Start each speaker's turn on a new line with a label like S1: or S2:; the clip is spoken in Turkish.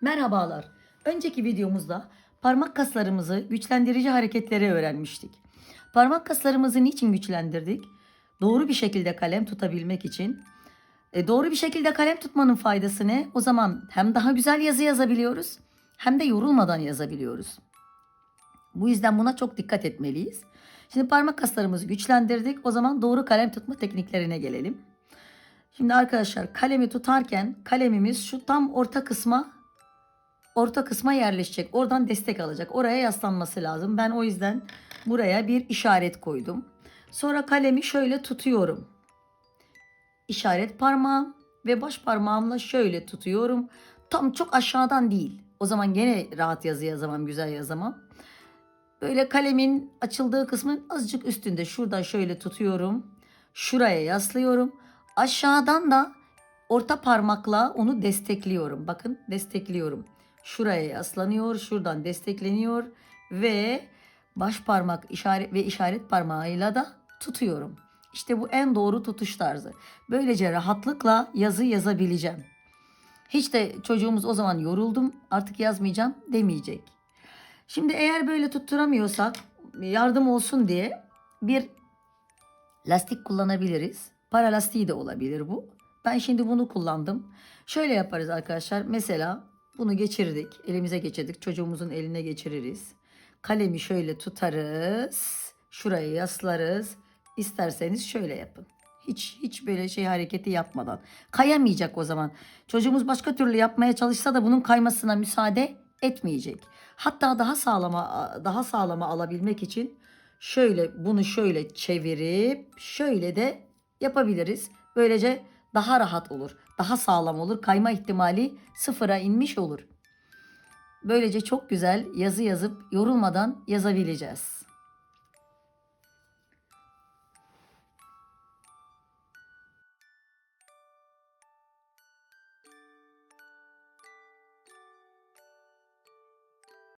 S1: Merhabalar. Önceki videomuzda parmak kaslarımızı güçlendirici hareketleri öğrenmiştik. Parmak kaslarımızı niçin güçlendirdik? Doğru bir şekilde kalem tutabilmek için. E, doğru bir şekilde kalem tutmanın faydası ne? O zaman hem daha güzel yazı yazabiliyoruz hem de yorulmadan yazabiliyoruz. Bu yüzden buna çok dikkat etmeliyiz. Şimdi parmak kaslarımızı güçlendirdik. O zaman doğru kalem tutma tekniklerine gelelim. Şimdi arkadaşlar kalemi tutarken kalemimiz şu tam orta kısma orta kısma yerleşecek. Oradan destek alacak. Oraya yaslanması lazım. Ben o yüzden buraya bir işaret koydum. Sonra kalemi şöyle tutuyorum. İşaret parmağım ve baş parmağımla şöyle tutuyorum. Tam çok aşağıdan değil. O zaman gene rahat yazı yazamam, güzel yazamam. Böyle kalemin açıldığı kısmın azıcık üstünde. Şuradan şöyle tutuyorum. Şuraya yaslıyorum. Aşağıdan da orta parmakla onu destekliyorum. Bakın destekliyorum. Şuraya yaslanıyor, şuradan destekleniyor ve baş parmak işaret ve işaret parmağıyla da tutuyorum. İşte bu en doğru tutuş tarzı. Böylece rahatlıkla yazı yazabileceğim. Hiç de çocuğumuz o zaman yoruldum artık yazmayacağım demeyecek. Şimdi eğer böyle tutturamıyorsak yardım olsun diye bir lastik kullanabiliriz. Para lastiği de olabilir bu. Ben şimdi bunu kullandım. Şöyle yaparız arkadaşlar. Mesela bunu geçirdik. Elimize geçirdik. Çocuğumuzun eline geçiririz. Kalemi şöyle tutarız. Şuraya yaslarız. İsterseniz şöyle yapın. Hiç hiç böyle şey hareketi yapmadan. Kayamayacak o zaman. Çocuğumuz başka türlü yapmaya çalışsa da bunun kaymasına müsaade etmeyecek. Hatta daha sağlama daha sağlama alabilmek için şöyle bunu şöyle çevirip şöyle de yapabiliriz. Böylece daha rahat olur. Daha sağlam olur. Kayma ihtimali sıfıra inmiş olur. Böylece çok güzel yazı yazıp yorulmadan yazabileceğiz.